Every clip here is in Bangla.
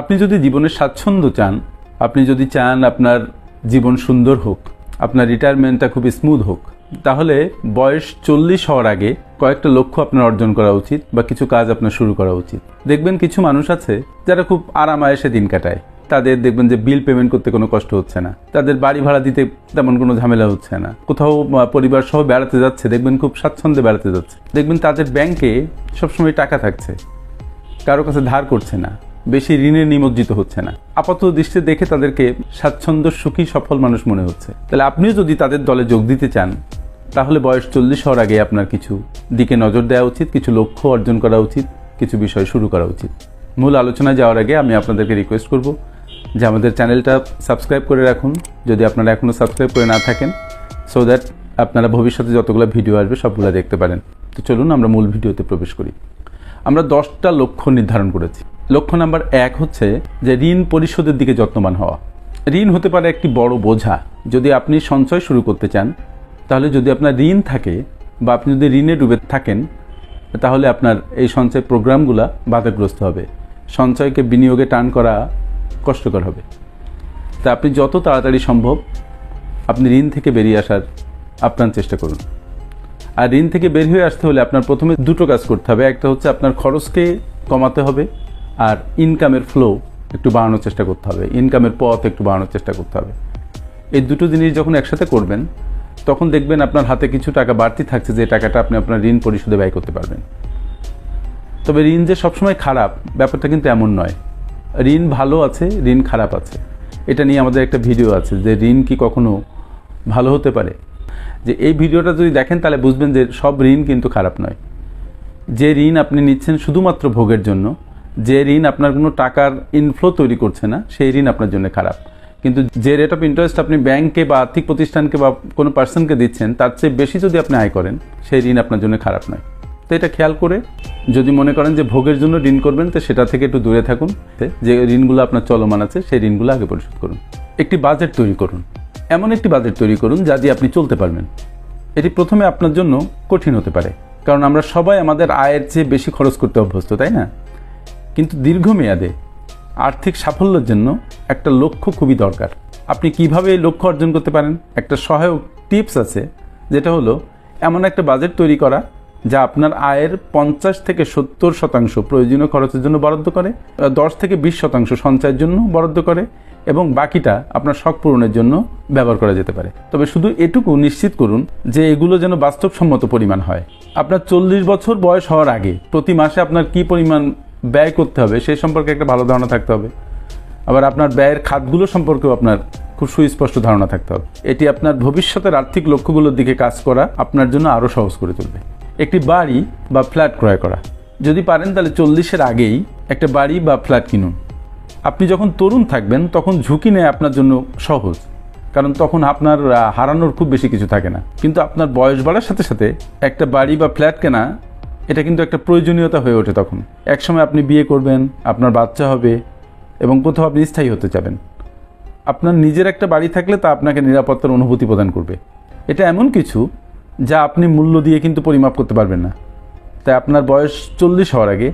আপনি যদি জীবনে স্বাচ্ছন্দ্য চান, আপনি যদি চান আপনার জীবন সুন্দর হোক, আপনার রিটায়ারমেন্টটা খুব স্মুথ হোক, তাহলে বয়স চল্লিশ হওয়ার আগে কয়েকটা লক্ষ্য আপনার অর্জন করা উচিত বা কিছু কাজ আপনার শুরু করা উচিত। দেখবেন কিছু মানুষ আছে যারা খুব আরামায়েসে দিন কাটায়। তাদের দেখবেন যে বিল পেমেন্ট করতে কোনো কষ্ট হচ্ছে না। তাদের বাড়ি ভাড়া দিতে তেমন কোনো ঝামেলা হচ্ছে না। কোথাও পরিবার সহ বেড়াতে যাচ্ছে, দেখবেন খুব স্বাচ্ছন্দ্যে বেড়াতে যাচ্ছে। দেখবেন তাদের ব্যাংকে সবসময় টাকা থাকছে। কারও কাছে ধার করছে না। বেশি ঋণে নিমজ্জিত হচ্ছে না। আপাতত দৃষ্টি দেখে তাদেরকে স্বাচ্ছন্দ্য, সুখী, সফল মানুষ মনে হচ্ছে। তাহলে আপনিও যদি তাদের দলে যোগ দিতে চান, তাহলে বয়স চল্লিশ হওয়ার আগে আপনার কিছু দিকে নজর দেওয়া উচিত, কিছু লক্ষ্য অর্জন করা উচিত, কিছু বিষয় শুরু করা উচিত। মূল আলোচনায় যাওয়ার আগে আমি আপনাদেরকে রিকোয়েস্ট করব যে আমাদের চ্যানেলটা সাবস্ক্রাইব করে রাখুন। যদি আপনারা এখনও সাবস্ক্রাইব করে না থাকেন সো দ্যাট আপনারা ভবিষ্যতে যতগুলো ভিডিও আসবে সবগুলো দেখতে পারেন। তো চলুন আমরা মূল ভিডিওতে প্রবেশ করি। আমরা দশটা লক্ষ্য নির্ধারণ করেছি। লক্ষ্য নাম্বার এক হচ্ছে যে ঋণ পরিশোধের দিকে যত্নবান হওয়া। ঋণ হতে পারে একটি বড় বোঝা। যদি আপনি সঞ্চয় শুরু করতে চান, তাহলে যদি আপনার ঋণ থাকে বা আপনি যদি ঋণে ডুবে থাকেন, তাহলে আপনার এই সঞ্চয় প্রোগ্রামগুলো বাধাগ্রস্ত হবে। সঞ্চয়কে বিনিয়োগে টান করা কষ্টকর হবে। তা আপনি যত তাড়াতাড়ি সম্ভব আপনি ঋণ থেকে বেরিয়ে আসার আপ্রাণ চেষ্টা করুন। আর ঋণ থেকে বের হয়ে আসতে হলে আপনার প্রথমে দুটো কাজ করতে হবে। একটা হচ্ছে আপনার খরচকে কমাতে হবে। আর ইনকামের ফ্লো একটু বাড়ানোর চেষ্টা করতে হবে। ইনকামের পথ একটু বাড়ানোর চেষ্টা করতে হবে। এই দুটো জিনিস যখন একসাথে করবেন, তখন দেখবেন আপনার হাতে কিছু টাকা বাড়তি থাকছে যে টাকাটা আপনি আপনার ঋণ পরিশোধে ব্যয় করতে পারবেন। তবে ঋণ যে সবসময় খারাপ, ব্যাপারটা কিন্তু এমন নয়। ঋণ ভালো আছে, ঋণ খারাপ আছে। এটা নিয়ে আমাদের একটা ভিডিও আছে যে ঋণ কি কখনো ভালো হতে পারে? যে এই ভিডিওটা যদি দেখেন, তাহলে বুঝবেন যে সব ঋণ কিন্তু খারাপ নয়। যে ঋণ আপনি নিচ্ছেন শুধুমাত্র ভোগের জন্য যে ঋণ আপনার কোনো টাকার ইনফ্লো তৈরি করছে না, সেই ঋণ আপনার জন্য খারাপ। কিন্তু যে রেট অফ ইন্টারেস্ট আপনি ব্যাংকে বা আর্থিক প্রতিষ্ঠানকে বা কোনো পার্সনকে দিচ্ছেন, তার চেয়ে বেশি যদি আপনি আয় করেন, সেই ঋণ আপনার জন্য খারাপ নয়। তো এটা খেয়াল করে যদি মনে করেন যে ভোগের জন্য ঋণ করবেন, তো সেটা থেকে একটু দূরে থাকুন। যে ঋণগুলো আপনার চলমান আছে, সেই ঋণগুলো আগে পরিশোধ করুন। একটি বাজেট তৈরি করুন। এমন একটি বাজেট তৈরি করুন যা দিয়ে আপনি চলতে পারবেন। এটি প্রথমে আপনার জন্য কঠিন হতে পারে। কারণ আমরা সবাই আমাদের আয়ের চেয়ে বেশি খরচ করতে অভ্যস্ত, তাই না? কিন্তু দীর্ঘমেয়াদে আর্থিক সাফল্যের জন্য একটা লক্ষ্য খুবই দরকার। আপনি কীভাবে লক্ষ্য অর্জন করতে পারেন? একটা সহায়ক টিপস আছে, যেটা হলো এমন একটা বাজেট তৈরি করা যা আপনার আয়ের পঞ্চাশ থেকে সত্তর শতাংশ প্রয়োজনীয় খরচের জন্য বরাদ্দ করে দশ থেকে বিশ শতাংশ সঞ্চয়ের জন্য বরাদ্দ করে এবং বাকিটা আপনার শখ পূরণের জন্য ব্যবহার করা যেতে পারে। তবে শুধু এটুকু নিশ্চিত করুন যে এগুলো যেন বাস্তবসম্মত পরিমাণ হয়। আপনার চল্লিশ বছর বয়স হওয়ার আগে প্রতি মাসে আপনার কি পরিমাণ ব্যয় করতে হবে, সেই সম্পর্কে একটা ভালো ধারণা থাকতে হবে। আবার আপনার ব্যয়ের খাতগুলো সম্পর্কেও আপনার খুব সুস্পষ্ট ধারণা থাকতে হবে। এটি আপনার ভবিষ্যতের আর্থিক লক্ষ্যগুলোর দিকে কাজ করা আপনার জন্য আরও সহজ করে তুলবে। একটি বাড়ি বা ফ্ল্যাট ক্রয় করা। যদি পারেন তাহলে চল্লিশের আগেই একটা বাড়ি বা ফ্ল্যাট কিনুন। আপনি যখন তরুণ থাকবেন, তখন ঝুঁকি নেয় আপনার জন্য সহজ। কারণ তখন আপনার হারানোর খুব বেশি কিছু থাকে না। কিন্তু আপনার বয়স বাড়ার সাথে সাথে একটা বাড়ি বা ফ্ল্যাট কেনা এটা কিন্তু একটা প্রয়োজনীয়তা হয়ে ওঠে তখন। একসময় আপনি বিয়ে করবেন, আপনার বাচ্চা হবে এবং কোথাও আপনি স্থায়ী হতে চাবেন আপনার নিজের একটা বাড়ি থাকলে তা আপনাকে নিরাপত্তার অনুভূতি প্রদান করবে। এটা এমন কিছু যা আপনি মূল্য দিয়ে কিন্তু পরিমাপ করতে পারবেন না। তাই আপনার বয়স চল্লিশ হওয়ার আগে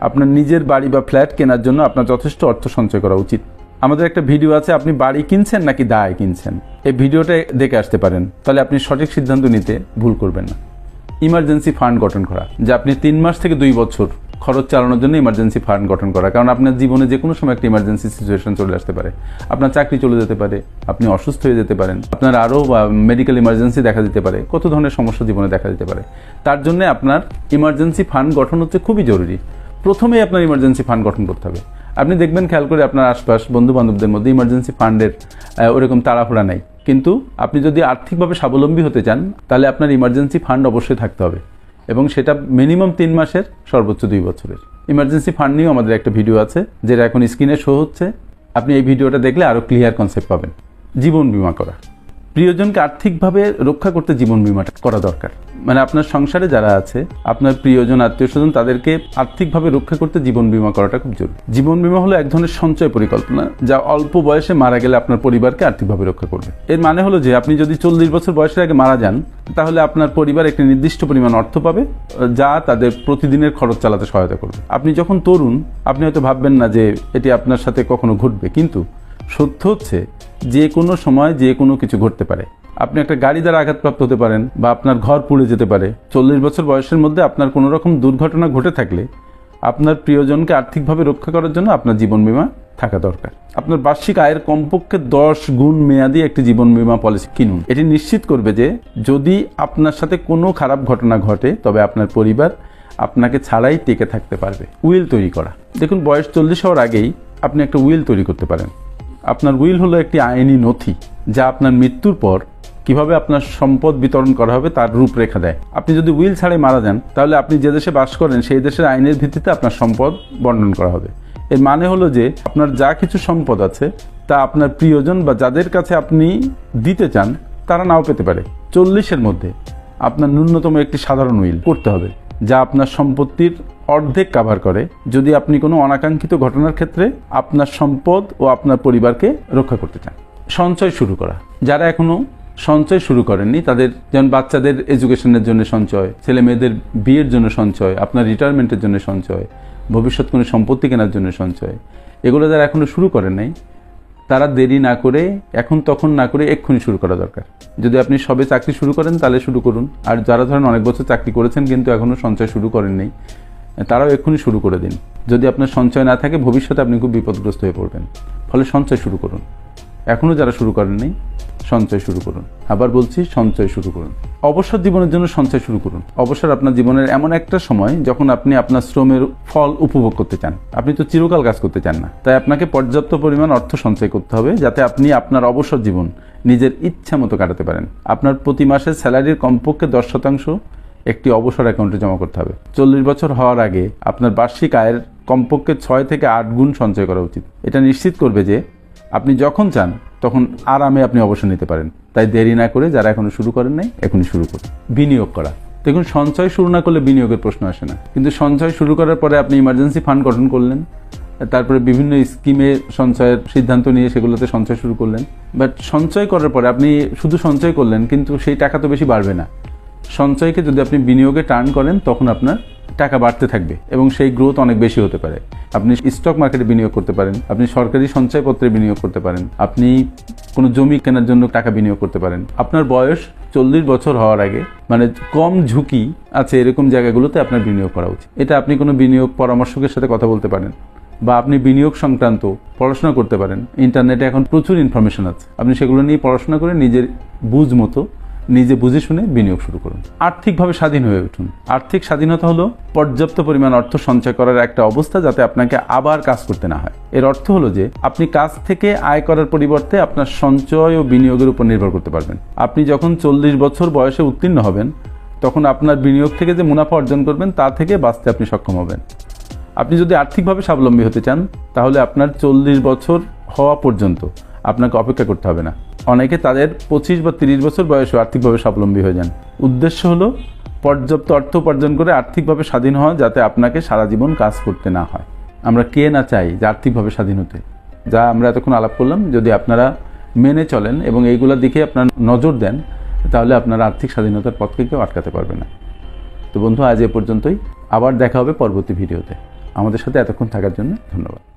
আপনার নিজের বাড়ি বা ফ্ল্যাট কেনার জন্য আপনার যথেষ্ট অর্থ সঞ্চয় করা উচিত। আমাদের একটা ভিডিও আছে, আপনি বাড়ি কিনছেন নাকি দায় কিনছেন? এই ভিডিওটা দেখে আসতে পারেন। তাহলে আপনি সঠিক সিদ্ধান্ত নিতে ভুল করবেন না। ইমার্জেন্সি ফান্ড গঠন করা, যা আপনি তিন মাস থেকে দুই বছর খরচ চালানোর জন্য ইমার্জেন্সি ফান্ড গঠন করা, কারণ আপনার জীবনে যে কোনো সময় একটা ইমার্জেন্সি সিচুয়েশন চলে আসতে পারে। আপনার চাকরি চলে যেতে পারে, আপনি অসুস্থ হয়ে যেতে পারেন, আপনার আরও মেডিকেল ইমার্জেন্সি দেখা দিতে পারে, কত ধরনের সমস্যা জীবনে দেখা দিতে পারে। তার জন্য আপনার ইমার্জেন্সি ফান্ড গঠন হচ্ছে খুবই জরুরি। প্রথমেই আপনার ইমার্জেন্সি ফান্ড গঠন করতে হবে। আপনি দেখবেন, খেয়াল করে আপনার আশপাশ বন্ধু বান্ধবদের মধ্যে ইমার্জেন্সি ফান্ডের ওরকম তাড়াহুড়া নাই। কিন্তু আপনি যদি আর্থিকভাবে স্বাবলম্বী হতে চান, তাহলে আপনার ইমার্জেন্সি ফান্ড অবশ্যই থাকতে হবে। এবং সেটা মিনিমাম তিন মাসের, সর্বোচ্চ দুই বছরের। ইমার্জেন্সি ফান্ড নিয়েও আমাদের একটা ভিডিও আছে, যেটা এখন স্ক্রিনে শো হচ্ছে। আপনি এই ভিডিওটা দেখলে আরও ক্লিয়ার কনসেপ্ট পাবেন। জীবন বিমা করা। প্রিয়জনকে আর্থিকভাবে রক্ষা করতে জীবন বিমাটা করা দরকার। মানে আপনার সংসারে যারা আছে, আপনার প্রিয়জন আত্মীয় স্বজন তাদেরকে আর্থিকভাবে রক্ষা করতে জীবন বিমা করাটা খুব জরুরি। জীবন বিমা হলো এক ধরনের সঞ্চয় পরিকল্পনা, যা অল্প বয়সে মারা গেলে আপনার পরিবারকে আর্থিকভাবে রক্ষা করবে। এর মানে হলো যে, আপনি যদি চল্লিশ বছর বয়সের আগে মারা যান, তাহলে আপনার পরিবার একটি নির্দিষ্ট পরিমাণ অর্থ পাবে, যা তাদের প্রতিদিনের খরচ চালাতে সহায়তা করবে। আপনি যখন তরুণ, আপনি হয়তো ভাববেন না যে, এটি আপনার সাথে কখনো ঘটবে, কিন্তু সত্য হচ্ছে যে কোনো সময় যে কোনো কিছু ঘটতে পারে। আপনি একটা গাড়ি দ্বারা আঘাতপ্রাপ্ত হতে পারেন বা আপনার ঘর পুড়ে যেতে পারে। চল্লিশ বছর বয়সের মধ্যে আপনার কোনো রকম দুর্ঘটনা ঘটে থাকলে আপনার প্রিয়জনকে আর্থিকভাবে রক্ষা করার জন্য আপনার জীবন বিমা থাকা দরকার। আপনার বার্ষিক আয়ের কমপক্ষে দশ গুণ মেয়াদি একটি জীবন বিমা পলিসি কিনুন। এটি নিশ্চিত করবে যে যদি আপনার সাথে কোনো খারাপ ঘটনা ঘটে, তবে আপনার পরিবার আপনাকে ছাড়াই টেকে থাকতে পারবে। উইল তৈরি করা। দেখুন, বয়স চল্লিশ হওয়ার আগেই আপনি একটা উইল তৈরি করতে পারেন। আপনার উইল হলো একটি আইনি নথি, যা আপনার মৃত্যুর পর কীভাবে আপনার সম্পদ বিতরণ করা হবে তার রূপরেখা দেয়। আপনি যদি উইল ছাড়াই মারা যান, তাহলে আপনি যে দেশে বাস করেন, সেই দেশের আইনের ভিত্তিতে আপনার সম্পদ বর্ণন করা হবে। এর মানে হলো যে, আপনার যা কিছু সম্পদ আছে, তা আপনার প্রিয়জন বা যাদের কাছে আপনি দিতে চান, তারা নাও পেতে পারে। চল্লিশের মধ্যে আপনার ন্যূনতম একটি সাধারণ উইল করতে হবে, যা আপনার সম্পত্তির অর্ধেক কাভার করে, যদি আপনি কোনো অনাকাঙ্ক্ষিত ঘটনার ক্ষেত্রে আপনার সম্পদ ও আপনার পরিবারকে রক্ষা করতে চান। সঞ্চয় শুরু করা। যারা এখনও সঞ্চয় শুরু করেননি, তাদের যেমন বাচ্চাদের এডুকেশনের জন্য সঞ্চয়, ছেলে মেয়েদের বিয়ের জন্য সঞ্চয়, আপনার রিটায়ারমেন্টের জন্য সঞ্চয়, ভবিষ্যৎ কোনো সম্পত্তি কেনার জন্য সঞ্চয়, এগুলো যারা এখনও শুরু করেন নাই, তারা দেরি না করে, এখন তখন না করে এক্ষুনি শুরু করা দরকার। যদি আপনি সবে চাকরি শুরু করেন, তাহলে শুরু করুন। আর যারা ধরেন অনেক বছর চাকরি করেছেন, কিন্তু এখনও সঞ্চয় শুরু করেন তারাও এক্ষুনি শুরু করে দিন। যদি আপনার সঞ্চয় না থাকে, ভবিষ্যতে আপনি খুব বিপদগ্রস্ত হয়ে পড়বেন। ফলে সঞ্চয় শুরু করুন। এখনও যারা শুরু করেননি সঞ্চয় শুরু করুন। আবার বলছি, সঞ্চয় শুরু করুন। অবসর জীবনের জন্য সঞ্চয় শুরু করুন। অবসর আপনার জীবনের এমন একটা সময় যখন আপনি আপনার শ্রমের ফল উপভোগ করতে চান। আপনি তো চিরকাল কাজ করতে চান না। তাই আপনাকে পর্যাপ্ত পরিমাণ অর্থ সঞ্চয় করতে হবে, যাতে আপনি আপনার অবসর জীবন নিজের ইচ্ছা মতো কাটাতে পারেন। আপনার প্রতি মাসের স্যালারির কমপক্ষে দশ শতাংশ একটি অবসর অ্যাকাউন্টে জমা করতে হবে। চল্লিশ বছর হওয়ার আগে আপনার বার্ষিক আয়ের কমপক্ষে ছয় থেকে আট গুণ সঞ্চয় করা উচিত। এটা নিশ্চিত করবে যে আপনি যখন চান, তখন আরামে আপনি অবসর নিতে পারেন। তাই দেরি না করে যারা এখনও শুরু করেন নাই, এখনই শুরু করুন। বিনিয়োগ করা। দেখুন, সঞ্চয় শুরু না করলে বিনিয়োগের প্রশ্ন আসে না। কিন্তু সঞ্চয় শুরু করার পরে আপনি ইমার্জেন্সি ফান্ড গঠন করলেন, তারপরে বিভিন্ন স্কিমে সঞ্চয়ের সিদ্ধান্ত নিয়ে সেগুলোতে সঞ্চয় শুরু করলেন। বাট সঞ্চয় করার পরে আপনি শুধু সঞ্চয় করলেন, কিন্তু সেই টাকা তো বেশি বাড়বে না। সঞ্চয়কে যদি আপনি বিনিয়োগে টার্ন করেন, তখন আপনার টাকা বাড়তে থাকবে এবং সেই গ্রোথ অনেক বেশি হতে পারে। আপনি স্টক মার্কেটে বিনিয়োগ করতে পারেন, আপনি সরকারি সঞ্চয়পত্রে বিনিয়োগ করতে পারেন, আপনি কোনো জমি কেনার জন্য টাকা বিনিয়োগ করতে পারেন। আপনার বয়স চল্লিশ বছর হওয়ার আগে মানে কম ঝুঁকি আছে এরকম জায়গাগুলোতে আপনার বিনিয়োগ করা উচিত। এটা আপনি কোনো বিনিয়োগ পরামর্শকের সাথে কথা বলতে পারেন বা আপনি বিনিয়োগ সংক্রান্ত পড়াশোনা করতে পারেন। ইন্টারনেটে এখন প্রচুর ইনফরমেশন আছে। আপনি সেগুলো নিয়ে পড়াশোনা করে নিজের বুঝ মতো নিজে বুঝে শুনে বিনিয়োগ শুরু করুন। আর্থিকভাবে স্বাধীন হয়ে উঠুন। আর্থিক স্বাধীনতা হলো পর্যাপ্ত পরিমাণ অর্থ সঞ্চয় করার একটা অবস্থা যাতে আপনাকে আবার কাজ করতে না হয়। এর অর্থ হলো যে, আপনি কাজ থেকে আয় করার পরিবর্তে আপনার সঞ্চয় ও বিনিয়োগের উপর নির্ভর করতে পারবেন। আপনি যখন চল্লিশ বছর বয়সে উত্তীর্ণ হবেন, তখন আপনার বিনিয়োগ থেকে যে মুনাফা অর্জন করবেন, তা থেকে বাঁচতে আপনি সক্ষম হবেন। আপনি যদি আর্থিকভাবে স্বাবলম্বী হতে চান, তাহলে আপনার চল্লিশ বছর হওয়া পর্যন্ত আপনাকে অপেক্ষা করতে হবে না। অনেকে তাদের পঁচিশ বা তিরিশ বছর বয়সে আর্থিকভাবে স্বাবলম্বী হয়ে যান। উদ্দেশ্য হলো পর্যাপ্ত অর্থ উপার্জন করে আর্থিকভাবে স্বাধীন হওয়া যাতে আপনাকে সারা জীবন কাজ করতে না হয়। আমরা কে না চাই যে আর্থিকভাবে স্বাধীন হতে? যা আমরা এতক্ষণ আলাপ করলাম, যদি আপনারা মেনে চলেন এবং এইগুলোর দিকে আপনার নজর দেন, তাহলে আপনার আর্থিক স্বাধীনতার পথকে কেউ আটকাতে পারবে না। তো বন্ধু, আজ এ পর্যন্তই। আবার দেখা হবে পরবর্তী ভিডিওতে। আমাদের সাথে এতক্ষণ থাকার জন্য ধন্যবাদ।